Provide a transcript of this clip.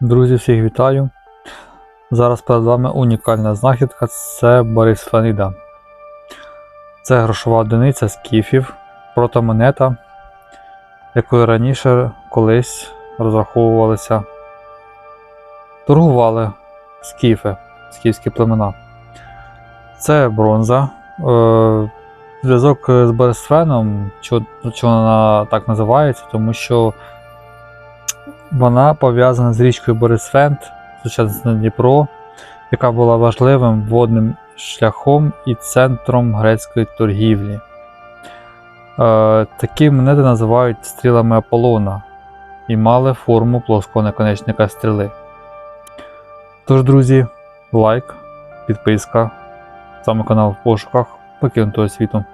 Друзі, всіх вітаю! Зараз перед вами унікальна знахідка це Борис Борисфаніда. Це грошова одиниця з кіфів, протомонета, якою раніше колись розраховувалися, торгували скіфи, скіфські племена. Це бронза. Е, Е, Зв'язок з Борисфеном, чого, вона так називається, тому що вона пов'язана з річкою Борисфенд, сучасне Дніпро, яка була важливим водним шляхом і центром грецької торгівлі. Е, такі монети називають стрілами Аполлона і мали форму плоского наконечника стріли. Тож, друзі, лайк, підписка, саме канал в пошуках покинутого світу.